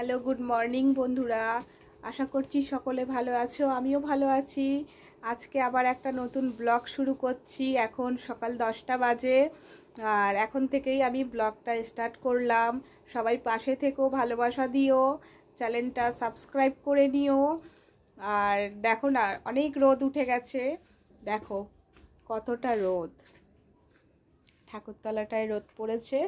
Hello, good morning বন্ধুরা। আশা করছি সকলে ভালো আছো, আমিও ভালো আছি। আজকে আবার একটা নতুন ব্লগ শুরু করছি, এখন সকাল দশটা বাজে। আর এখন থেকেই আমি ব্লগটা স্টার্ট করলাম। সবাই পাশে থেকেও ভালোবাসা দিও, চ্যানেলটা সাবস্ক্রাইব করে নিও। আর দেখো না, অনেক রোদ উঠে গেছে। দেখো, কতটা রোদ। ঠাকুরতলাটায় রোদ পড়েছে।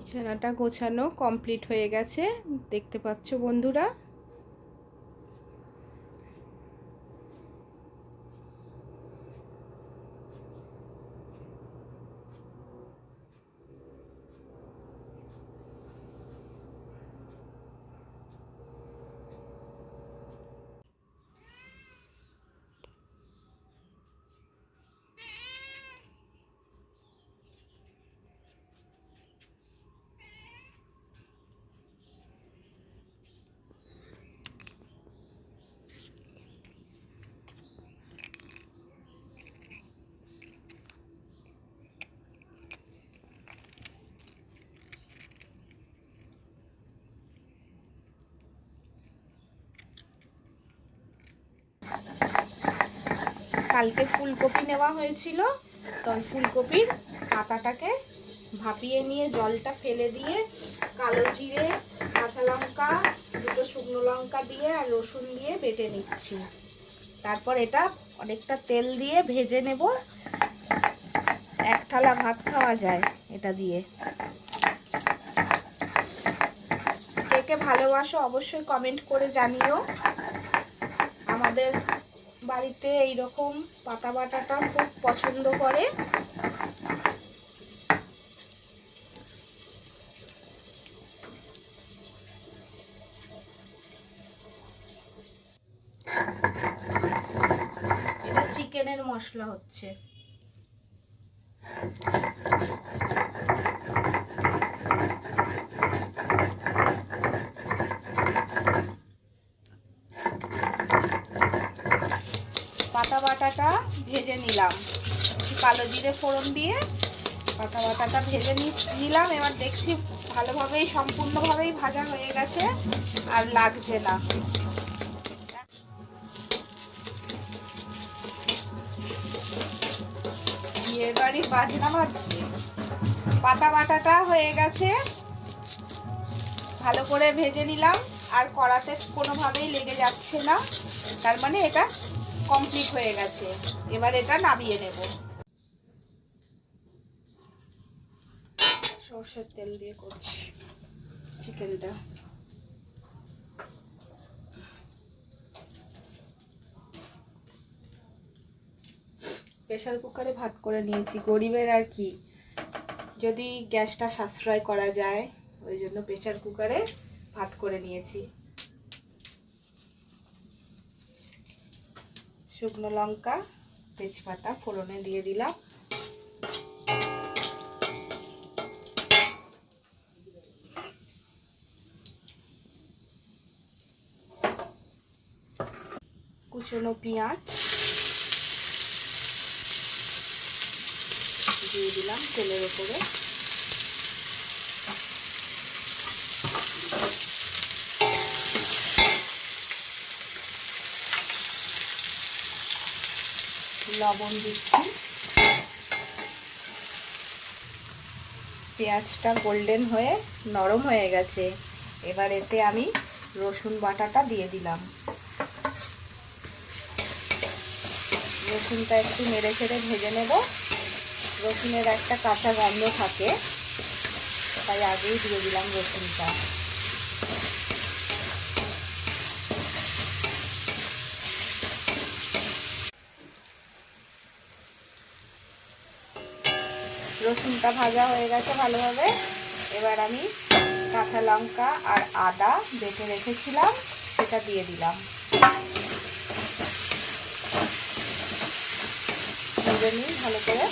বিছানাটা গোছানো কমপ্লিট হয়ে গেছে। দেখতে পাচ্ছ বন্ধুরা কালকে ফুলকপি নেওয়া হয়েছিল, তো ফুলকপির পাতাটাকে ভাপিয়ে নিয়ে জলটা ফেলে দিয়ে কালো জিরে, কাঁচা লঙ্কা, দুটো শুকনো লঙ্কা দিয়ে আর রসুন দিয়ে বেটে নিচ্ছি। তারপর এটা অনেকটা তেল দিয়ে ভেজে নেব। এক থালা ভাত খাওয়া যায় এটা দিয়ে। কে ভালোবাসো অবশ্যই কমেন্ট করে জানিও। আমাদের বাড়িতে এই রকম পাতা বাটাটা খুব পছন্দ করে। এটা চিকেনের মশলা হচ্ছে পাতা বাটাটা ভেজে নিলাম। কালো জিরে ফোড়ন দিয়ে পাতা বাটাটা ভেজে নিলাম। এবার দেখছি ভালোভাবেই, সম্পূর্ণভাবেই ভাজা হয়ে গেছে আর লাগছে না। এবারই বাজনা বাজছে পাতা বাটাটা হয়ে গেছে। ভালো করে ভেজে নিলাম। আর কড়াতে কোনোভাবেই লেগে যাচ্ছে না। তার মানে এটা কমপ্লিট হয়ে গেছে। এবার এটা নামিয়ে নেব। সর্ষের তেল দিয়ে করছি চিকেনটা। প্রেশার কুকারে ভাত করে নিয়েছি, গরিবের আর কি। যদি গ্যাসটা সাশ্রয় করা যায়, ওই জন্য প্রেশার কুকারে ভাত করে নিয়েছি। শুকনো লঙ্কা তেজপাতা ফোড়নে দিয়ে দিলাম। কুচনো পেঁয়াজ দিয়ে দিলাম তেলের ওপরে লবণ দিচ্ছি। পেঁয়াজটা গোল্ডেন হয়ে নরম হয়ে গেছে। এবার এতে আমি রসুন বাটাটা দিয়ে দিলাম। রসুনটা একটু নেড়ে ছেড়ে ভেজে নেব। রসুনের একটা কাঁচা গন্ধ থাকে, তাই আগেই দিয়ে দিলাম রসুনটা। রসুনটা ভাজা হয়ে গেছে ভালোভাবে। এবার আমি কাঁচা লঙ্কা আর আদা বেটে রেখেছিলাম, সেটা দিয়ে দিলাম। ভালো করে।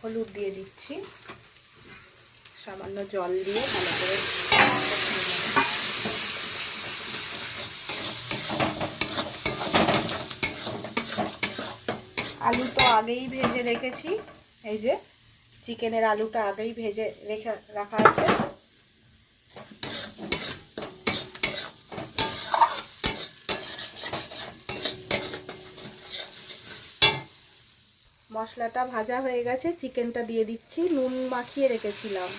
হলুদ দিয়ে দিচ্ছি। সামান্য জল দিয়ে ভালো করে আলু তো আগেই ভেজে রেখেছি। এই যে চিকেনের আলুটা আগেই ভেজে রেখে রাখা আছে। মশলাটা ভাজা হয়ে গেছে, চিকেনটা দিয়ে দিচ্ছি, নুন মাখিয়ে রেখেছিলাম।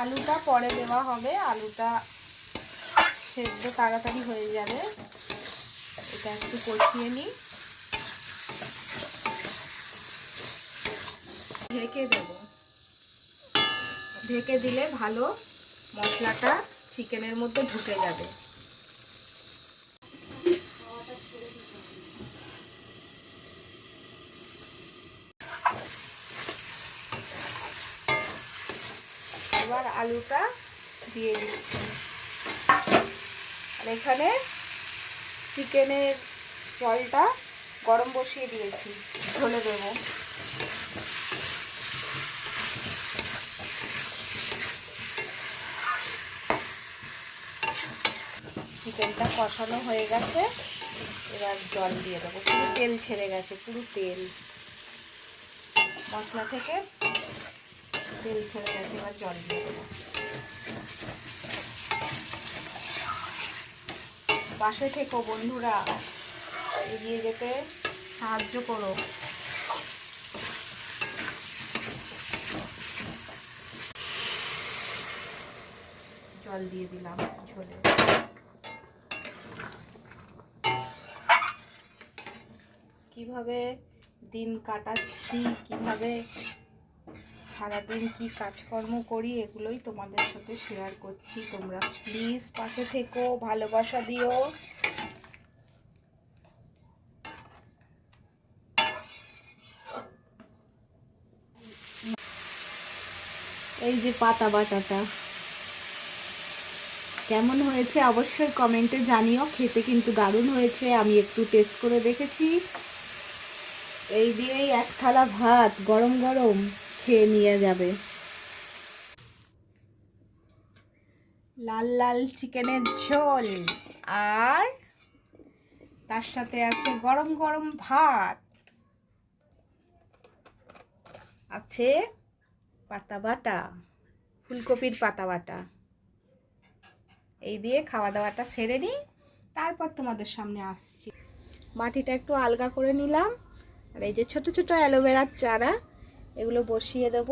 আলুটা পরে দেওয়া হবে। আলুটা সেদ্ধ তাড়াতাড়ি হয়ে যাবে। এটা একটু কষিয়ে নিই। ঢেকে দেব। ঢেকে দিলে ভালো মশলাটা চিকেনের মধ্যে ঢুকে যাবে এবার আলুটা দিয়ে দিচ্ছি। আর এখানে চিকেনের জলটা গরম বসিয়ে দিয়েছি, ঢলে দেবো। চিকেনটা কষানো হয়ে গেছে, এবার জল দিয়ে দেবো। পুরো তেল ছেড়ে গেছে, পুরো তেল। মশলা থেকে তেল ছেড়ে গেছে এবার জল দিয়ে দেবো পাশে থেকো বন্ধুরা, এগিয়ে যেতে সাহায্য করো। জল দিয়ে দিলাম ঝোলে। কীভাবে দিন কাটাচ্ছি, কীভাবে সারাদিন কি কাজকর্ম করি এগুলোই তোমাদের সাথে শেয়ার করছি। তোমরা প্লিজ পাশে থেকো, ভালোবাসা দিও। এই যে পাতা বাটাটা। কেমন হয়েছে অবশ্যই কমেন্টে জানিও, খেতে কিন্তু দারুণ হয়েছে, আমি একটু টেস্ট করে দেখেছি। এই দিয়েই এক থালা ভাত, গরম গরম। খেয়ে নিয়ে যাবে। লাল লাল চিকেনের ঝোল। আর তার সাথে আছে গরম গরম ভাত। আছে পাতা বাটা, ফুলকপির পাতা বাটা। এই দিয়ে খাওয়া দাওয়াটা সেরে নিই। তারপর তোমাদের সামনে আসছি। মাটিটা একটু আলগা করে নিলাম। আর এই যে ছোট ছোট অ্যালোভেরার চারা এগুলো বসিয়ে দেব।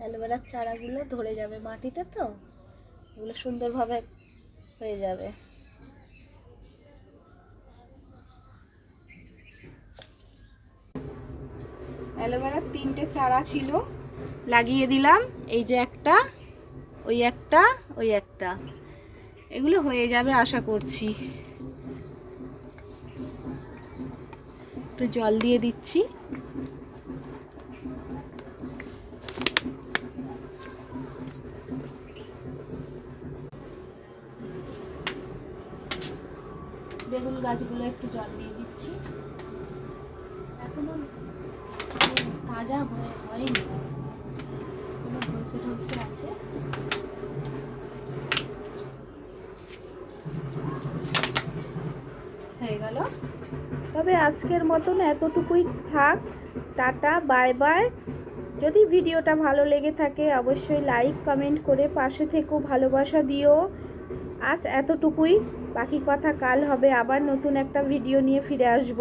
অ্যালোভেরার চারাগুলো ধরে যাবে মাটিতে তো, এগুলো সুন্দরভাবে হয়ে যাবে। অ্যালোভেরার তিনটে চারা ছিল, লাগিয়ে দিলাম। এই যে একটা ওই একটা ওই একটা। এগুলো হয়ে যাবে, আশা করছি। একটু জল দিয়ে দিচ্ছি। বেগুন গাছগুলো একটু জল দিয়ে দিচ্ছি। এখনও তাজা হয়ে হয়নি। কোনো ঢলসে ঢলসে আছে হয়ে গেল তবে আজকের মতন এতটুকুই থাক। Tata, bye bye. যদি ভিডিওটা ভালো লেগে থাকে, অবশ্যই লাইক, কমেন্ট করে পাশে থেকেও ভালোবাসা দিও। আজ এতটুকুই। বাকি কথা কাল হবে। আবার নতুন একটা ভিডিও নিয়ে ফিরে আসব।